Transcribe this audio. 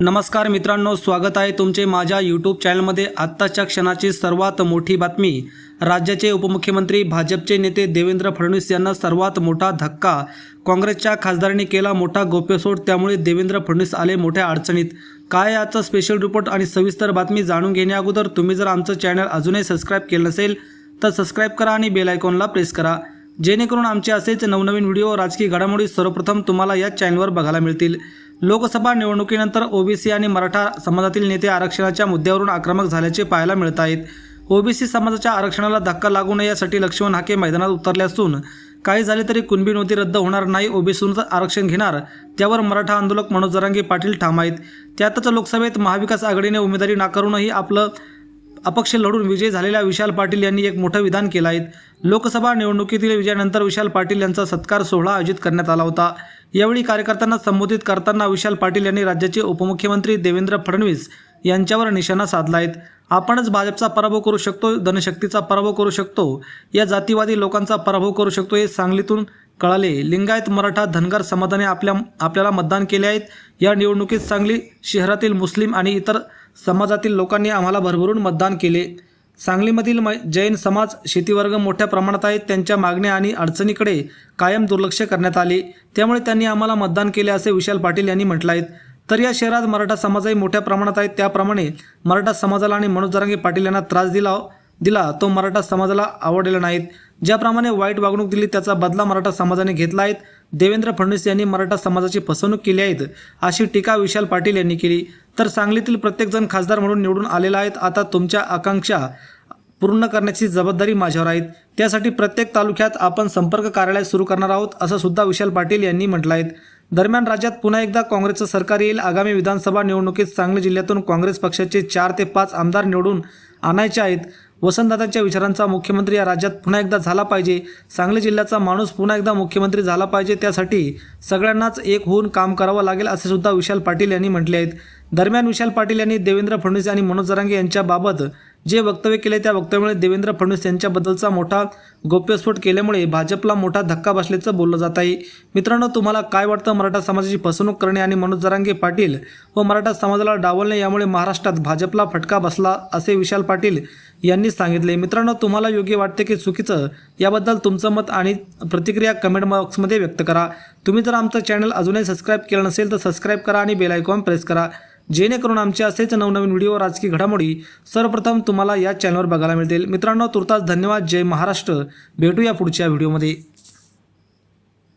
नमस्कार मित्रांनो स्वागत आहे तुमचे माझ्या यूट्यूब चॅनलमध्ये आत्ताच्या क्षणाची सर्वात मोठी बातमी. राज्याचे उपमुख्यमंत्री भाजपचे नेते देवेंद्र फडणवीस यांना सर्वात मोठा धक्का. काँग्रेसच्या खासदारांनी केला मोठा गौप्यस्फोट त्यामुळे देवेंद्र फडणवीस आले मोठ्या अडचणीत. काय आजचा स्पेशल रिपोर्ट आणि सविस्तर बातमी जाणून घेण्याअगोदर तुम्ही जर आमचं चॅनल अजूनही सबस्क्राईब केलं नसेल तर सबस्क्राईब करा आणि बेल आयकॉनला प्रेस करा. जेणेकरून आमचे असेच नवनवीन व्हिडिओ राजकीय घडामोडी सर्वप्रथम तुम्हाला या चॅनलवर बघायला मिळतील. लोकसभा निवडणुकीनंतर ओबीसी आणि मराठा समाजातील नेते आरक्षणाच्या मुद्द्यावरून आक्रमक झाल्याचे पाहायला मिळत आहेत ओबीसी समाजाच्या आरक्षणाला धक्का लागू नये यासाठी लक्ष्मण हाके मैदानात उतरले असून काही झाले तरी कुणबी नोंदी रद्द होणार नाही ओबीसीतूनच आरक्षण घेणार त्यावर मराठा आंदोलक मनोज जरांगे पाटील ठाम आहेत त्यातच लोकसभेत महाविकास आघाडीने उमेदवारी नाकारूनही आपलं अपक्ष लढून विजयी झालेल्या विशाल पाटील यांनी एक मोठं विधान केलं आहे. लोकसभा निवडणुकीतील विजयानंतर विशाल पाटील यांचा सत्कार सोहळा आयोजित करण्यात आला होता. यावेळी कार्यकर्त्यांना संबोधित करताना विशाल पाटील यांनी राज्याचे उपमुख्यमंत्री देवेंद्र फडणवीस यांच्यावर निशाणा साधला आहेत आपणच भाजपचा पराभव करू शकतो धनशक्तीचा पराभव करू शकतो या जातीवादी लोकांचा पराभव करू शकतो हे सांगलीतून कळाले. लिंगायत मराठा धनगर समाजाने आपल्या आपल्याला मतदान केले आहेत. या निवडणुकीत सांगली शहरातील मुस्लिम आणि इतर समाजातील लोकांनी आम्हाला भरभरून मतदान केले. सांगलीमधील मै जैन समाज शेतीवर्ग मोठ्या प्रमाणात आहेत. त्यांच्या मागण्या आणि अडचणीकडे कायम दुर्लक्ष करण्यात आले. त्यामुळे त्यांनी आम्हाला मतदान केले असे विशाल पाटील यांनी म्हटलं आहे. तर या शहरात मराठा समाजही मोठ्या प्रमाणात आहेत त्याप्रमाणे मराठा समाजाला आणि मनोज जरांगे पाटील यांना त्रास दिला दिला तो मराठा समाजाला आवडलेला नाहीत. ज्याप्रमाणे वाईट वागणूक दिली त्याचा बदला मराठा समाजाने घेतला आहे. देवेंद्र फडणवीस यांनी मराठा समाजाची फसवणूक केली आहेत अशी टीका विशाल पाटील यांनी केली. तर सांगलीतील प्रत्येकजण खासदार म्हणून निवडून आलेला आहेत. आता तुमच्या आकांक्षा पूर्ण करण्याची जबाबदारी माझ्यावर आहेत त्यासाठी प्रत्येक तालुक्यात आपण संपर्क कार्यालय सुरू करणार आहोत असं सुद्धा विशाल पाटील यांनी म्हटलं आहे. दरम्यान राज्यात पुन्हा एकदा काँग्रेसचं सरकार येईल. आगामी विधानसभा निवडणुकीत सांगली जिल्ह्यातून काँग्रेस पक्षाचे चार ते पाच आमदार निवडून आणायचे आहेत. वसंतदादांच्या विचारांचा मुख्यमंत्री या राज्यात पुन्हा एकदा झाला पाहिजे. सांगली जिल्ह्याचा माणूस पुन्हा एकदा मुख्यमंत्री झाला पाहिजे. त्यासाठी सगळ्यांनाच एक होऊन काम करावं लागेल असे सुद्धा विशाल पाटील यांनी म्हटले आहेत. दरम्यान विशाल पाटील यांनी देवेंद्र फडणवीस आणि मनोज जरांगे यांच्याबाबत जे वक्तव्य केले त्या वक्तव्यामुळे देवेंद्र फडणवीस यांच्याबद्दलचा मोठा गोप्यस्फोट केल्यामुळे भाजपला मोठा धक्का बसल्याचं बोललं जात आहे. मित्रांनो तुम्हाला काय वाटतं? मराठा समाजाची फसवणूक करणे आणि मनोज जरांगे पाटील व मराठा समाजाला डावलणे यामुळे महाराष्ट्रात भाजपला फटका बसला असे विशाल पाटील यांनी सांगितले. मित्रांनो तुम्हाला योग्य वाटते की चुकीचं? याबद्दल तुमचं मत आणि प्रतिक्रिया कमेंट बॉक्समध्ये व्यक्त करा. तुम्ही जर आमचं चॅनल अजूनही सबस्क्राईब केलं नसेल तर सबस्क्राईब करा आणि बेल आयकॉन प्रेस करा. जेणेकरून आमचे असेच नवनवीन व्हिडिओ राजकीय घडामोडी सर्वप्रथम तुम्हाला या चॅनलवर बघायला मिळतील. मित्रांनो तुर्तास धन्यवाद. जय महाराष्ट्र. भेटूया पुढच्या व्हिडिओमध्ये.